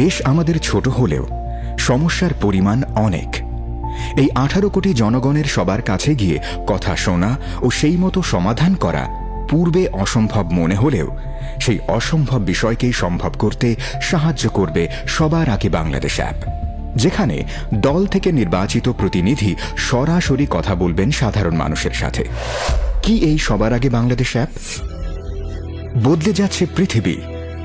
দেশ আমাদের ছোট হলেও সমস্যার পরিমাণ অনেক। এই আঠারো কোটি জনগণের সবার কাছে গিয়ে কথা শোনা ও সেই মতো সমাধান করা পূর্বে অসম্ভব মনে হলেও সেই অসম্ভব বিষয়কেই সম্ভব করতে সাহায্য করবে সবার আগে বাংলাদেশ অ্যাপ, যেখানে দল থেকে নির্বাচিত প্রতিনিধি সরাসরি কথা বলবেন সাধারণ মানুষের সাথে। কি এই সবার আগে বাংলাদেশ অ্যাপ? বদলে যাচ্ছে পৃথিবী।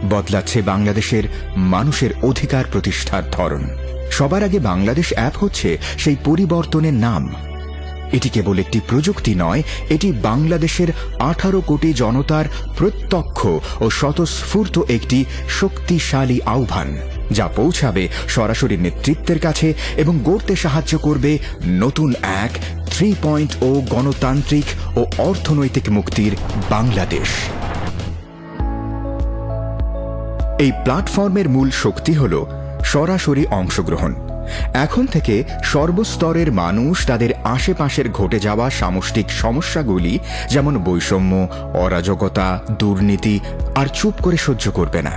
বদলাচ্ছে বাংলাদেশের মানুষের অধিকার প্রতিষ্ঠার ধরন। সবার আগে বাংলাদেশ অ্যাপ হচ্ছে সেই পরিবর্তনের নাম। এটি কেবল একটি প্রযুক্তি নয়, এটি বাংলাদেশের আঠারো কোটি জনতার প্রত্যক্ষ ও স্বতঃস্ফূর্ত একটি শক্তিশালী আহ্বান, যা পৌঁছাবে সরাসরি নেতৃত্বের কাছে এবং গড়তে সাহায্য করবে নতুন এক থ্রি পয়েন্ট ও গণতান্ত্রিক ও অর্থনৈতিক মুক্তির বাংলাদেশ। এই প্ল্যাটফর্মের মূল শক্তি হল সরাসরি অংশগ্রহণ। এখন থেকে সর্বস্তরের মানুষ তাদের আশেপাশের ঘটে যাওয়া সামষ্টিক সমস্যাগুলি, যেমন বৈষম্য, অরাজকতা, দুর্নীতি, আর চুপ করে সহ্য করবে না।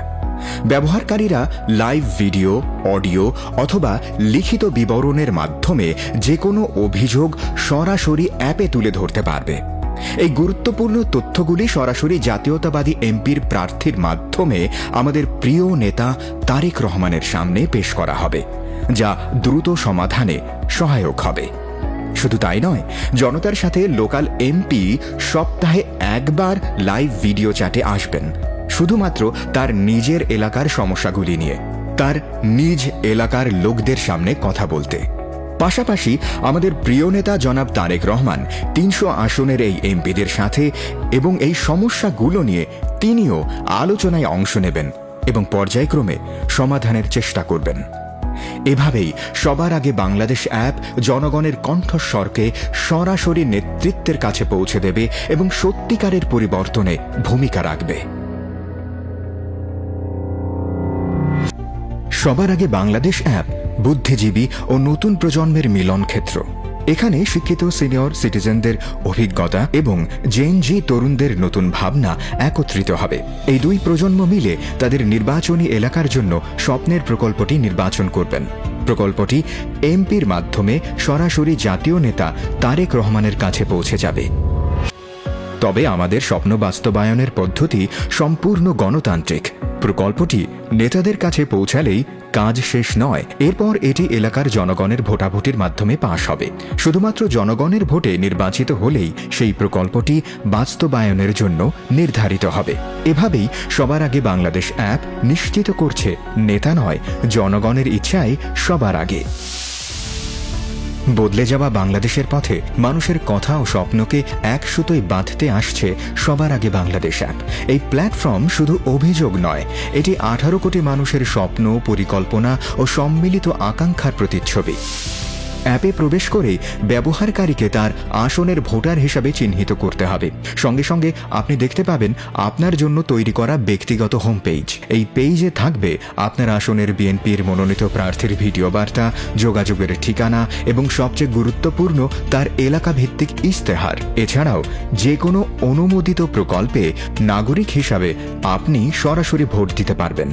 ব্যবহারকারীরা লাইভ ভিডিও, অডিও অথবা লিখিত বিবরণের মাধ্যমে যে কোনো অভিযোগ সরাসরি অ্যাপে তুলে ধরতে পারবে। এই গুরুত্বপূর্ণ তথ্যগুলি সরাসরি জাতীয়তাবাদী এমপির প্রার্থীর মাধ্যমে আমাদের প্রিয় নেতা তারেক রহমানের সামনে পেশ করা হবে, যা দ্রুত সমাধানে সহায়ক হবে। শুধু তাই নয়, জনতার সাথে লোকাল এমপি সপ্তাহে একবার লাইভ ভিডিও চ্যাটে আসবেন, শুধুমাত্র তার নিজের এলাকার সমস্যাগুলি নিয়ে, তার নিজ এলাকার লোকদের সামনে কথা বলতে। পাশাপাশি আমাদের প্রিয় নেতা জনাব তারেক রহমান তিনশো আসনের এই এমপিদের সাথে এবং এই সমস্যাগুলো নিয়ে তিনিও আলোচনায় অংশ নেবেন এবং পর্যায়ক্রমে সমাধানের চেষ্টা করবেন। এভাবেই সবার আগে বাংলাদেশ অ্যাপ জনগণের কণ্ঠস্বরকে সরাসরি নেতৃত্বের কাছে পৌঁছে দেবে এবং সত্যিকারের পরিবর্তনে ভূমিকা রাখবে। সবার আগে বাংলাদেশ অ্যাপ বুদ্ধিজীবী ও নতুন প্রজন্মের মিলন ক্ষেত্র। এখানে শিক্ষিত সিনিয়র সিটিজেনদের অভিজ্ঞতা এবং জেন জি তরুণদের নতুন ভাবনা একত্রিত হবে। এই দুই প্রজন্ম মিলে তাদের নির্বাচনী এলাকার জন্য স্বপ্নের প্রকল্পটি নির্বাচন করবেন। প্রকল্পটি এমপির মাধ্যমে সরাসরি জাতীয় নেতা তারেক রহমানের কাছে পৌঁছে যাবে। তবে আমাদের স্বপ্ন বাস্তবায়নের পদ্ধতি সম্পূর্ণ গণতান্ত্রিক। প্রকল্পটি নেতাদের কাছে পৌঁছালেই কাজ শেষ নয়। এরপর এটি এলাকার জনগণের ভোটাভুটির মাধ্যমে পাশ হবে। শুধুমাত্র জনগণের ভোটে নির্বাচিত হলেই সেই প্রকল্পটি বাস্তবায়নের জন্য নির্ধারিত হবে। এভাবেই সবার আগে বাংলাদেশ অ্যাপ নিশ্চিত করছে, নেতা নয়, জনগণের ইচ্ছাই সবার আগে। বদলে যাওয়া বাংলাদেশের পথে মানুষের কথা ও স্বপ্নকে এক সুতোয় বাঁধতে আসছে সবার আগে বাংলাদেশ অ্যাপ এই প্ল্যাটফর্ম শুধু অভিযোগ নয়, এটি আঠারো কোটি মানুষের স্বপ্ন, পরিকল্পনা ও সম্মিলিত আকাঙ্ক্ষার প্রতিচ্ছবি। অ্যাপে প্রবেশ করে ব্যবহারকারীকে তার আসনের ভোটার হিসাবে চিহ্নিত করতে হবে। সঙ্গে সঙ্গে আপনি দেখতে পাবেন আপনার জন্য তৈরি করা ব্যক্তিগত হোম পেজ এই পেজে থাকবে আপনার আসনের বিএনপির মনোনীত প্রার্থীর ভিডিও বার্তা, যোগাযোগের ঠিকানা এবং সবচেয়ে গুরুত্বপূর্ণ তার এলাকা ভিত্তিক ইস্তেহার এছাড়াও যে কোনো অনুমোদিত প্রকল্পে নাগরিক হিসাবে আপনি সরাসরি ভোট দিতে পারবেন।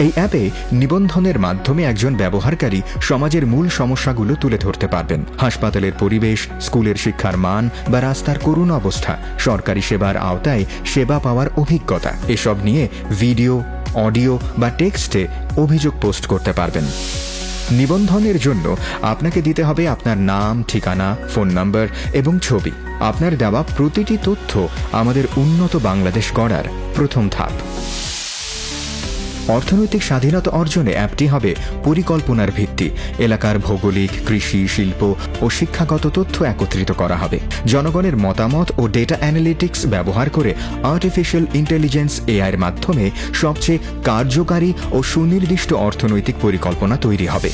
এই অ্যাপে নিবন্ধনের মাধ্যমে একজন ব্যবহারকারী সমাজের মূল সমস্যাগুলো তুলে ধরতে পারবেন। হাসপাতালের পরিবেশ, স্কুলের শিক্ষার মান বা রাস্তার করুণ অবস্থা, সরকারি সেবার আওতায় সেবা পাওয়ার অভিজ্ঞতা। এসব নিয়ে ভিডিও, অডিও বা টেক্সটে অভিযোগ পোস্ট করতে পারবেন। নিবন্ধনের জন্য আপনাকে দিতে হবে আপনার নাম, ঠিকানা, ফোন নম্বর এবং ছবি। আপনার দেওয়া প্রতিটি তথ্য আমাদের উন্নত বাংলাদেশ গড়ার প্রথম ধাপ। অর্থনৈতিক স্বাধীনতা অর্জনে অ্যাপটি হবে পরিকল্পনার ভিত্তি। এলাকার ভৌগোলিক, কৃষি, শিল্প ও শিক্ষাগত তথ্য একত্রিত করা হবে। জনগণের মতামত ও ডেটা অ্যানালিটিক্স ব্যবহার করে আর্টিফিশিয়াল ইন্টেলিজেন্স এআইয়ের মাধ্যমে সবচেয়ে কার্যকারী ও সুনির্দিষ্ট অর্থনৈতিক পরিকল্পনা তৈরি হবে।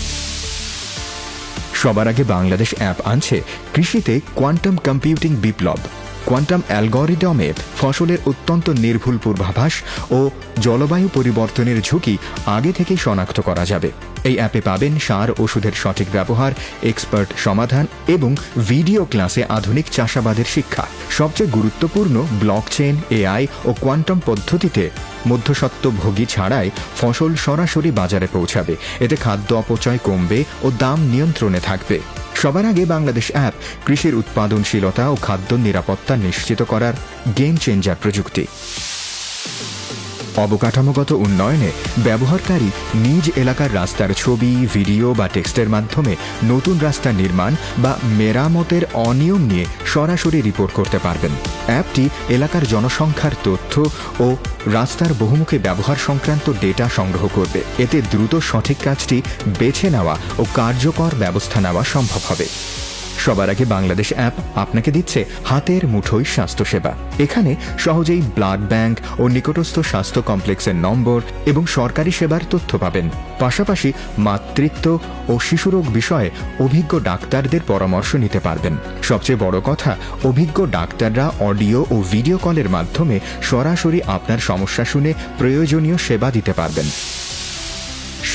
সবার আগে বাংলাদেশ অ্যাপ আনছে কৃষিতে কোয়ান্টাম কম্পিউটিং বিপ্লব। কোয়ান্টাম অ্যালগরিদমে ফসলের অত্যন্ত নির্ভুল পূর্বাভাস ও জলবায়ু পরিবর্তনের ঝুঁকি আগে থেকেই শনাক্ত করা যাবে। এই অ্যাপে পাবেন সার ওষুধের সঠিক ব্যবহার, এক্সপার্ট সমাধান এবং ভিডিও ক্লাসে আধুনিক চাষাবাদের শিক্ষা। সবচেয়ে গুরুত্বপূর্ণ ব্লকচেন এআই ও কোয়ান্টাম পদ্ধতিতে মধ্যস্বত্ব ভোগী ছাড়াই ফসল সরাসরি বাজারে পৌঁছাবে। এতে খাদ্য অপচয় কমবে ও দাম নিয়ন্ত্রণে থাকবে। সবার আগে বাংলাদেশ অ্যাপ কৃষির উৎপাদনশীলতা ও খাদ্য নিরাপত্তা নিশ্চিত করার গেম চেঞ্জার প্রযুক্তি। অবকাঠামোগত উন্নয়নে ব্যবহারকারী নিজ এলাকার রাস্তার ছবি, ভিডিও বা টেক্সটের মাধ্যমে নতুন রাস্তা নির্মাণ বা মেরামতের অনিয়ম নিয়ে সরাসরি রিপোর্ট করতে পারবেন। অ্যাপটি এলাকার জনসংখ্যার তথ্য ও রাস্তার বহুমুখী ব্যবহার সংক্রান্ত ডেটা সংগ্রহ করবে। এতে দ্রুত সঠিক কাজটি বেছে নেওয়া ও কার্যকর ব্যবস্থা নেওয়া সম্ভব হবে। সবার আগে বাংলাদেশ অ্যাপ আপনাকে দিচ্ছে হাতের মুঠোয় স্বাস্থ্যসেবা। এখানে সহজেই ব্লাড ব্যাংক ও নিকটস্থ স্বাস্থ্য কমপ্লেক্সের নম্বর এবং সরকারি সেবার তথ্য পাবেন। পাশাপাশি মাতৃত্ব ও শিশুরোগ বিষয়ে অভিজ্ঞ ডাক্তারদের পরামর্শ নিতে পারবেন। সবচেয়ে বড় কথা, অভিজ্ঞ ডাক্তাররা অডিও ও ভিডিও কলের মাধ্যমে সরাসরি আপনার সমস্যা শুনে প্রয়োজনীয় সেবা দিতে পারবেন।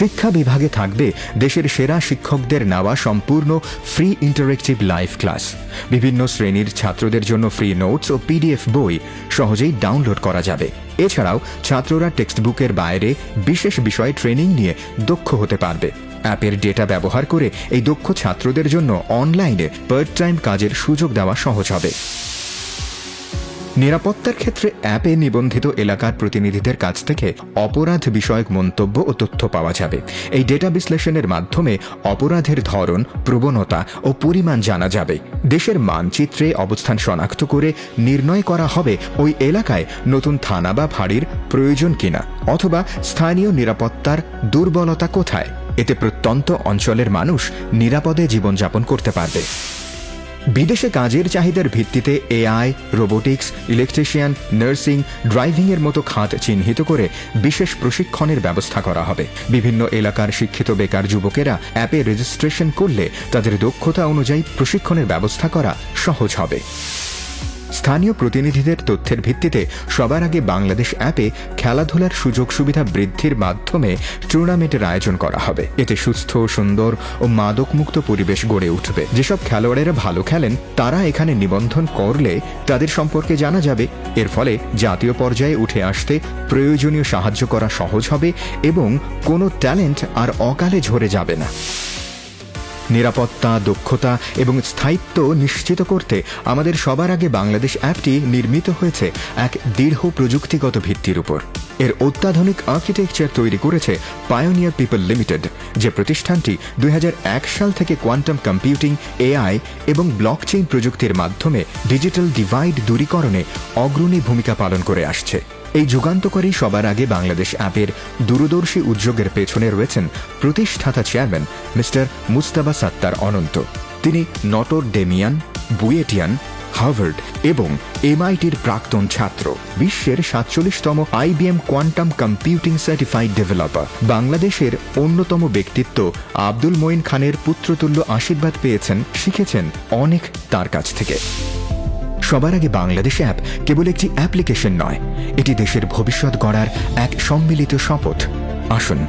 শিক্ষা বিভাগে থাকবে দেশের সেরা শিক্ষকদের নেওয়া সম্পূর্ণ ফ্রি ইন্টারেক্টিভ লাইভ ক্লাস বিভিন্ন শ্রেণির ছাত্রদের জন্য ফ্রি নোটস ও পিডিএফ বই সহজেই ডাউনলোড করা যাবে। এছাড়াও ছাত্ররা টেক্সট বুকের বাইরে বিশেষ বিষয়ে ট্রেনিং নিয়ে দক্ষ হতে পারবে। অ্যাপের ডেটা ব্যবহার করে এই দক্ষ ছাত্রদের জন্য অনলাইনে পার্ট টাইম কাজের সুযোগ দেওয়া সহজ হবে। নিরাপত্তার ক্ষেত্রে অ্যাপে নিবন্ধিত এলাকার প্রতিনিধিদের কাছ থেকে অপরাধ বিষয়ক মন্তব্য ও তথ্য পাওয়া যাবে। এই ডেটা বিশ্লেষণের মাধ্যমে অপরাধের ধরন, প্রবণতা ও পরিমাণ জানা যাবে। দেশের মানচিত্রে অবস্থান শনাক্ত করে নির্ণয় করা হবে ওই এলাকায় নতুন থানা বা ফাঁড়ির প্রয়োজন কিনা অথবা স্থানীয় নিরাপত্তার দুর্বলতা কোথায়। এতে প্রত্যন্ত অঞ্চলের মানুষ নিরাপদে জীবনযাপন করতে পারবে। বিদেশে কাজের চাহিদার ভিত্তিতে এআই, রোবোটিক্স, ইলেকট্রিশিয়ান, নার্সিং, ড্রাইভিংয়ের মতো খাত চিহ্নিত করে বিশেষ প্রশিক্ষণের ব্যবস্থা করা হবে। বিভিন্ন এলাকার শিক্ষিত বেকার যুবকেরা অ্যাপে রেজিস্ট্রেশন করলে তাদের দক্ষতা অনুযায়ী প্রশিক্ষণের ব্যবস্থা করা সহজ হবে। স্থানীয় প্রতিনিধিদের তথ্যের ভিত্তিতে সবার আগে বাংলাদেশ অ্যাপে খেলাধুলার সুযোগ সুবিধা বৃদ্ধির মাধ্যমে টুর্নামেন্টের আয়োজন করা হবে। এতে সুস্থ, সুন্দর ও মাদকমুক্ত পরিবেশ গড়ে উঠবে। যেসব খেলোয়াড়েরা ভালো খেলেন, তারা এখানে নিবন্ধন করলে তাদের সম্পর্কে জানা যাবে। এর ফলে জাতীয় পর্যায়ে উঠে আসতে প্রয়োজনীয় সাহায্য করা সহজ হবে এবং কোনো ট্যালেন্ট আর অকালে ঝরে যাবে না। নিরাপত্তা, দক্ষতা এবং স্থায়িত্ব নিশ্চিত করতে আমাদের সবার আগে বাংলাদেশ অ্যাপটি নির্মিত হয়েছে এক দৃঢ় প্রযুক্তিগত ভিত্তির উপর। এর অত্যাধুনিক আর্কিটেকচার তৈরি করেছে পায়োনিয়ার পিপল লিমিটেড যে প্রতিষ্ঠানটি দুই হাজার এক সাল থেকে কোয়ান্টাম কম্পিউটিং, এআই এবং ব্লকচেইন প্রযুক্তির মাধ্যমে ডিজিটাল ডিভাইড দূরীকরণে অগ্রণী ভূমিকা পালন করে আসছে। এই যুগান্তকারী সবার আগে বাংলাদেশ অ্যাপের দূরদর্শী উদ্যোগের পেছনে রয়েছেন প্রতিষ্ঠাতা চেয়ারম্যান মিস্টার মুস্তাবা সাত্তার অনন্ত। তিনি নটর ডেমিয়ান, বুয়েটিয়ান, হার্ভার্ড এবং এমআইটির প্রাক্তন ছাত্র। বিশ্বের সাতচল্লিশতম IBM quantum computing certified developer. বাংলাদেশের অন্যতম ব্যক্তিত্ব আব্দুল মঈন খানের পুত্রতুল্য আশীর্বাদ পেয়েছেন, শিখেছেন অনেক তার কাছ থেকে। সবার আগে বাংলাদেশ অ্যাপ কেবল একটি অ্যাপ্লিকেশন নয়, এটি দেশের ভবিষ্যৎ গড়ার এক সম্মিলিত শপথ। আসুন,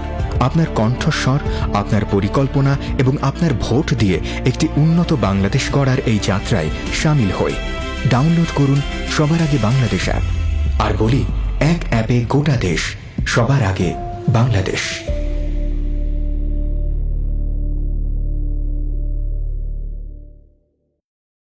আপনার কণ্ঠস্বর, আপনার পরিকল্পনা এবং আপনার ভোট দিয়ে একটি উন্নত বাংলাদেশ গড়ার এই যাত্রায় সামিল হই। ডাউনলোড করুন সবার আগে বাংলাদেশ অ্যাপ আর বলি, এক অ্যাপে গোটা দেশ সবার আগে বাংলাদেশ।